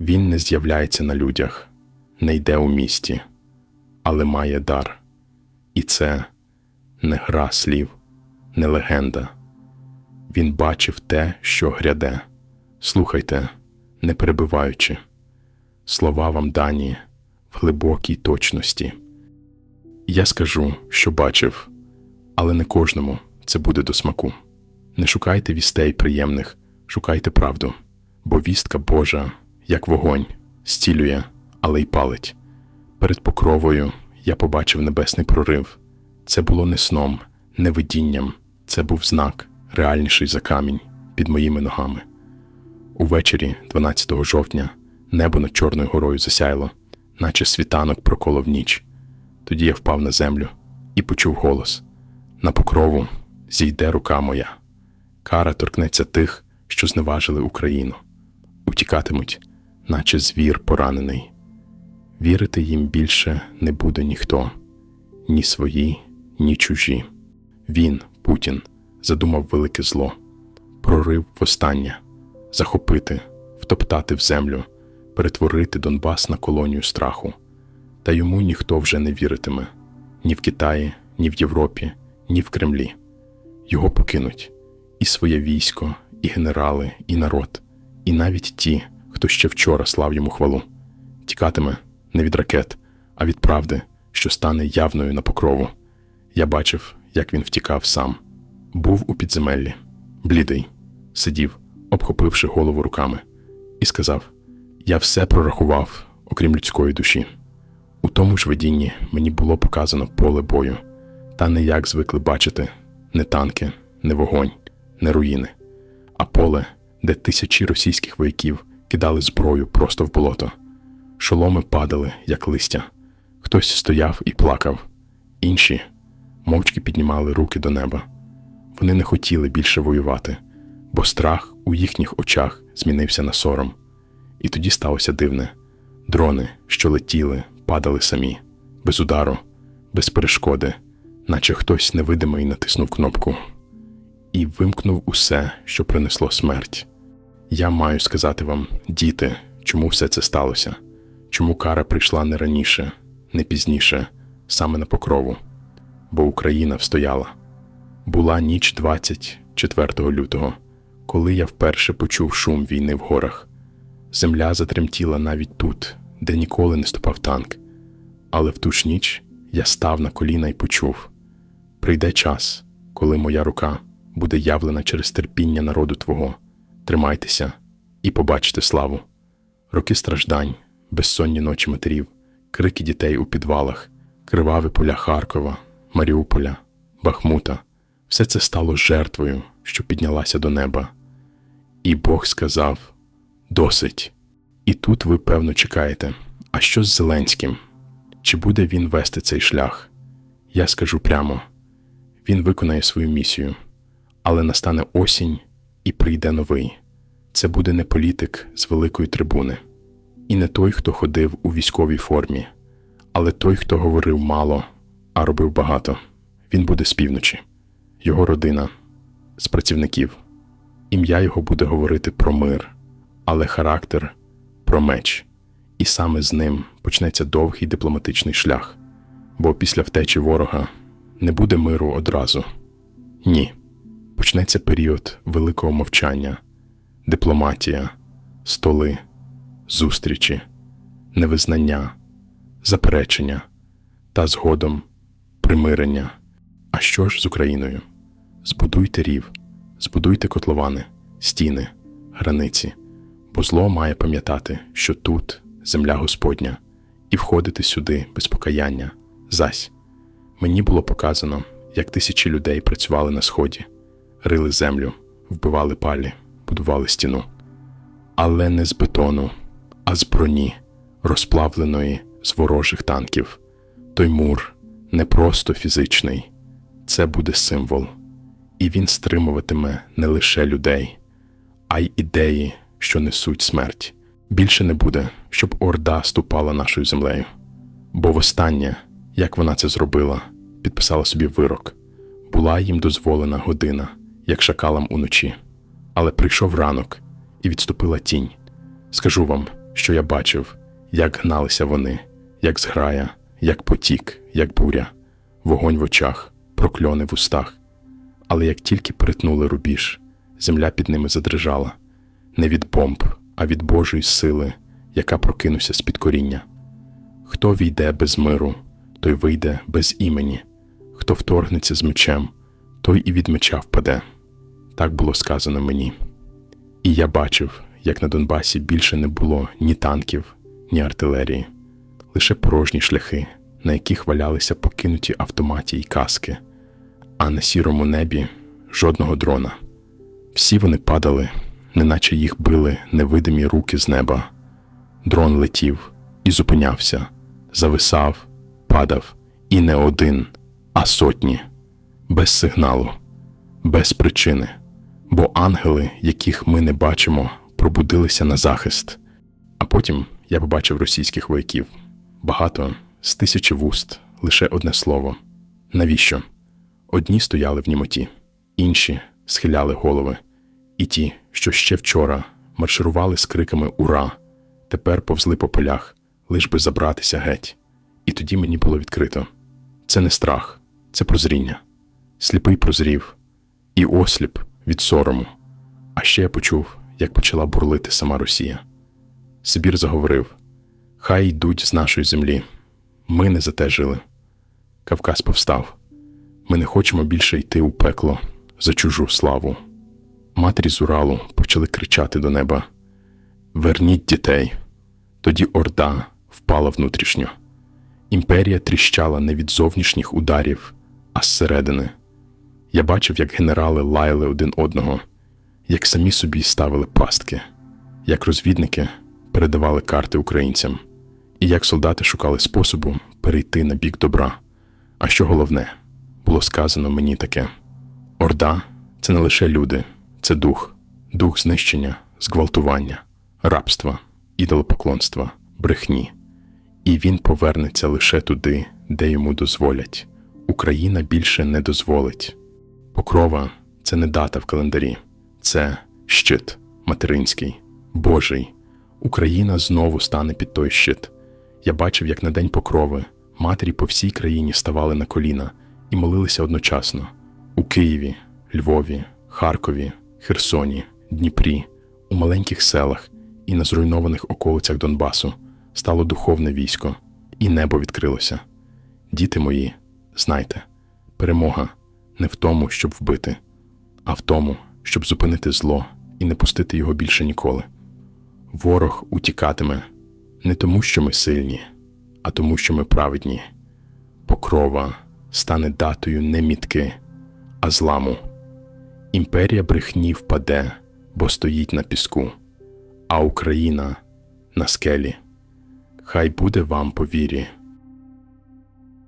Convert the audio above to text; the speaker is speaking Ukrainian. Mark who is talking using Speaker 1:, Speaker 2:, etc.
Speaker 1: Він не з'являється на людях, не йде у місті, але має дар. І це не гра слів, не легенда. Він бачив те, що гряде. Слухайте, не перебиваючи. Слова вам дані в глибокій точності. Я скажу, що бачив, але не кожному це буде до смаку. Не шукайте вістей приємних, шукайте правду, бо вістка Божа, як вогонь, стілює, але й палить. Перед покровою я побачив небесний прорив. Це було не сном, не видінням, це був знак, реальніший за камінь під моїми ногами. Увечері, 12 жовтня, небо над Чорною горою засяяло, наче світанок проколов ніч. Тоді я впав на землю і почув голос: На покрову зійде рука моя. Кара торкнеться тих, що зневажили Україну. Утікатимуть, наче звір поранений. Вірити їм більше не буде ніхто, ні свої, ні чужі. Він, Путін, задумав велике зло, прорив востаннє, захопити, втоптати в землю, перетворити Донбас на колонію страху. Та йому ніхто вже не віритиме ні в Китаї, ні в Європі, ні в Кремлі. Його покинуть і своє військо, і генерали, і народ, і навіть ті, хто ще вчора слав йому хвалу. Тікатиме не від ракет, а від правди, що стане явною на покрову. Я бачив, як він втікав сам. Був у підземеллі, блідий, сидів, обхопивши голову руками, і сказав: Я все прорахував, окрім людської душі. У тому ж видінні мені було показано поле бою, та не як звикли бачити не танки, не вогонь, не руїни, а поле, де тисячі російських вояків кидали зброю просто в болото. Шоломи падали, як листя. Хтось стояв і плакав, інші мовчки піднімали руки до неба. Вони не хотіли більше воювати, бо страх у їхніх очах змінився на сором. І тоді сталося дивне: дрони, що летіли, падали самі, без удару, без перешкоди, наче хтось невидимий натиснув кнопку і вимкнув усе, що принесло смерть. Я маю сказати вам, діти, чому все це сталося, чому кара прийшла не раніше, не пізніше, саме на покрову, бо Україна встояла. Була ніч 24 лютого, коли я вперше почув шум війни в горах. Земля затремтіла навіть тут, де ніколи не ступав танк. Але в ту ж ніч я став на коліна і почув: прийде час, коли моя рука буде явлена через терпіння народу Твого. Тримайтеся і побачите славу. Роки страждань, безсонні ночі матерів, крики дітей у підвалах, криваві поля Харкова, Маріуполя, Бахмута все це стало жертвою, що піднялася до неба. І Бог сказав: Досить. І тут ви, певно, чекаєте, а що з Зеленським? Чи буде він вести цей шлях? Я скажу прямо: він виконає свою місію, але настане осінь і прийде новий. Це буде не політик з великої трибуни, і не той, хто ходив у військовій формі, але той, хто говорив мало, а робив багато. Він буде з півночі, його родина, з працівників. Ім'я його буде говорити про мир, але характер про меч. І саме з ним почнеться довгий дипломатичний шлях, бо після втечі ворога не буде миру одразу. Ні. Почнеться період великого мовчання, дипломатія, столи, зустрічі, невизнання, заперечення та згодом примирення. А що ж з Україною? Збудуйте рів, збудуйте котловани, стіни, границі, бо зло має пам'ятати, що тут земля Господня, і входити сюди без покаяння. Зась мені було показано, як тисячі людей працювали на сході, рили землю, вбивали палі, будували стіну. Але не з бетону, а з броні, розплавленої з ворожих танків. Той мур не просто фізичний, це буде символ, і він стримуватиме не лише людей, а й ідеї, що несуть смерть. Більше не буде, щоб орда ступала нашою землею. Бо востаннє, як вона це зробила, підписала собі вирок, була їм дозволена година, як шакалам уночі. Але прийшов ранок і відступила тінь. Скажу вам, що я бачив, як гналися вони, як зграя, як потік, як буря, вогонь в очах, прокльони в устах. Але як тільки перетнули рубіж, земля під ними задрижала не від бомб, а від Божої сили, яка прокинувся з-під коріння. Хто війде без миру, той вийде без імені, хто вторгнеться з мечем, той і від меча впаде. Так було сказано мені. І я бачив, як на Донбасі більше не було ні танків, ні артилерії, лише порожні шляхи, на яких валялися покинуті автоматі й каски, а на сірому небі жодного дрона. Всі вони падали, неначе їх били невидимі руки з неба. Дрон летів і зупинявся, зависав, падав, і не один, а сотні, без сигналу, без причини. Бо ангели, яких ми не бачимо, пробудилися на захист. А потім я побачив російських вояків. Багато з тисячі вуст, лише одне слово. Навіщо? Одні стояли в німоті, інші схиляли голови, і ті, що ще вчора марширували з криками Ура! Тепер повзли по полях, лиш би забратися геть. І тоді мені було відкрито. Це не страх, це прозріння. Сліпий прозрів, і осліп від сорому. А ще я почув, як почала бурлити сама Росія. Сибір заговорив: Хай йдуть з нашої землі. Ми не за те жили. Кавказ повстав. Ми не хочемо більше йти у пекло за чужу славу. Матері з Уралу почали кричати до неба: Верніть дітей. Тоді орда впала внутрішньо. Імперія тріщала не від зовнішніх ударів, а зсередини. Я бачив, як генерали лаяли один одного, як самі собі ставили пастки, як розвідники передавали карти українцям, і як солдати шукали способу перейти на бік добра. А що головне, було сказано мені таке: Орда це не лише люди, це дух, дух знищення, зґвалтування, рабства, ідолопоклонства, брехні. І він повернеться лише туди, де йому дозволять. Україна більше не дозволить. Покрова це не дата в календарі, це щит материнський, Божий. Україна знову стане під той щит. Я бачив, як на день покрови матері по всій країні ставали на коліна і молилися одночасно у Києві, Львові, Харкові, Херсоні, Дніпрі, у маленьких селах і на зруйнованих околицях Донбасу стало духовне військо, і небо відкрилося. Діти мої, знайте, перемога не в тому, щоб вбити, а в тому, щоб зупинити зло і не пустити його більше ніколи. Ворог утікатиме не тому, що ми сильні, а тому, що ми праведні. Покрова стане датою не мітки, а зламу. Імперія брехні впаде, бо стоїть на піску, а Україна на скелі. Хай буде вам по вірі.